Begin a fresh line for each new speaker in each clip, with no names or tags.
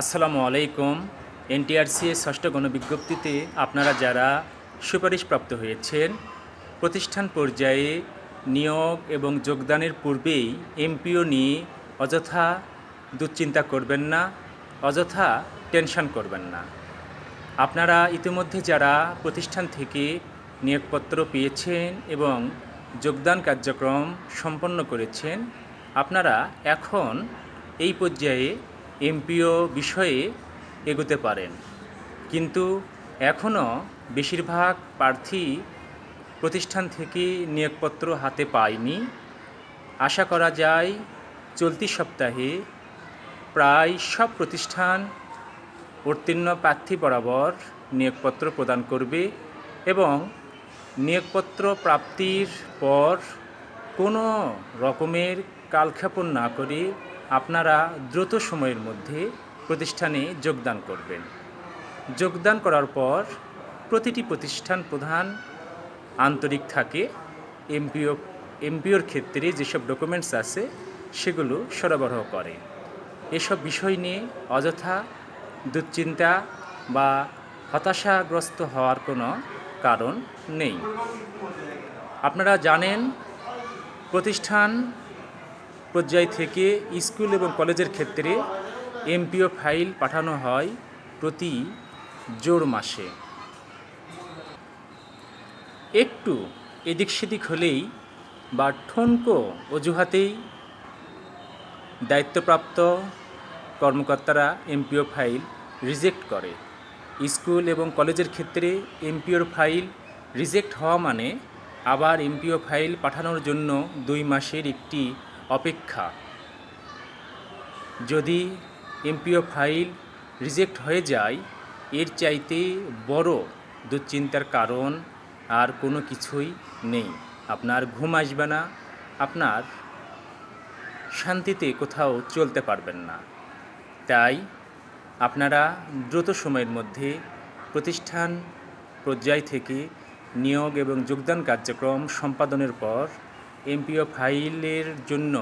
আসসালামু আলাইকুম। এনটিআরসি এর ষষ্ঠ গণবিজ্ঞপ্তিতে আপনারা যারা সুপারিশপ্রাপ্ত হয়েছেন, প্রতিষ্ঠান পর্যায়ে নিয়োগ এবং যোগদানের পূর্বেই এমপিও নিয়ে অযথা দুশ্চিন্তা করবেন না, অযথা টেনশন করবেন না। আপনারা ইতিমধ্যে যারা প্রতিষ্ঠান থেকে নিয়োগপত্র পেয়েছেন এবং যোগদান কার্যক্রম সম্পন্ন করেছেন, আপনারা এখন এই পর্যায়ে এমপিও বিষয়ে এগোতে পারেন। কিন্তু এখনও বেশিরভাগ প্রার্থী প্রতিষ্ঠান থেকে নিয়োগপত্র হাতে পায়নি। আশা করা যায় চলতি সপ্তাহে প্রায় সব প্রতিষ্ঠান উত্তীর্ণ প্রার্থী বরাবর নিয়োগপত্র প্রদান করবে এবং নিয়োগপত্র প্রাপ্তির পর কোনো রকমের কালক্ষেপণ না করে আপনারা দ্রুত সময়ের মধ্যে প্রতিষ্ঠানে যোগদান করবেন। যোগদান করার পর প্রতিটি প্রতিষ্ঠান প্রধান আন্তরিক থাকে, এমপিও, এমপিওর ক্ষেত্রে যেসব ডকুমেন্টস আছে সেগুলো সরবরাহ করে। এসব বিষয় নিয়ে অযথা দুশ্চিন্তা বা হতাশাগ্রস্ত হওয়ার কোনো কারণ নেই। আপনারা জানেন, প্রতিষ্ঠান পর্যায় থেকে স্কুল এবং কলেজের ক্ষেত্রে এমপিও ফাইল পাঠানো হয় প্রতি জোর মাসে। একটু এদিক সেদিক হলেই বা ঠনকো অজুহাতেই দায়িত্বপ্রাপ্ত কর্মকর্তারা এমপিও ফাইল রিজেক্ট করে। স্কুল এবং কলেজের ক্ষেত্রে এমপিওর ফাইল রিজেক্ট হওয়া মানে আবার এমপিও ফাইল পাঠানোর জন্য দুই মাসের একটি অপেক্ষা। যদি এমপিও ফাইল রিজেক্ট হয়ে যায়, এর চাইতে বড় দুশ্চিন্তার কারণ আর কোনো কিছুই নেই। আপনার ঘুম আসবে না, আপনার শান্তিতে কোথাও চলতে পারবেন না। তাই আপনারা দ্রুত সময়ের মধ্যে প্রতিষ্ঠান পর্যায় থেকে নিয়োগ এবং যোগদান কার্যক্রম সম্পাদনের পর এমপিও ফাইলের জন্য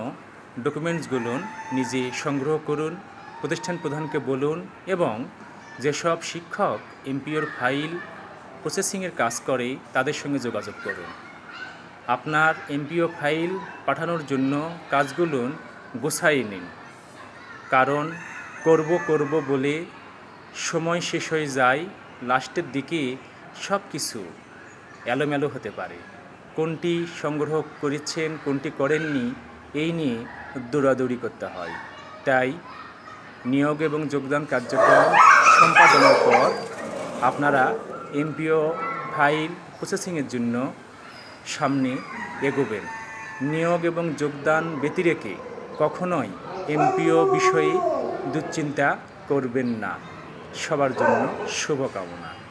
ডকুমেন্টসগুলো নিজে সংগ্রহ করুন, প্রতিষ্ঠান প্রধানকে বলুন এবং যেসব শিক্ষক এমপিওর ফাইল প্রসেসিংয়ের কাজ করে তাদের সঙ্গে যোগাযোগ করুন। আপনার এমপিও ফাইল পাঠানোর জন্য কাজগুলো গোছাই নিন, কারণ করব করব বলে সময় শেষ হয়ে যায়, লাস্টের দিকে সব কিছু এলোমেলো হতে পারে। কোনটি সংগ্রহ করেছেন, কোনটি করেননি, এই নিয়ে দৌড়াদৌড়ি করতে হয়। তাই নিয়োগ এবং যোগদান কার্যক্রম সম্পাদনের পর আপনারা এমপিও ফাইল প্রসেসিংয়ের জন্য সামনে এগোবেন। নিয়োগ এবং যোগদান ব্যতিরেকে কখনোই এমপিও বিষয়ে দুশ্চিন্তা করবেন না। সবার জন্য শুভকামনা।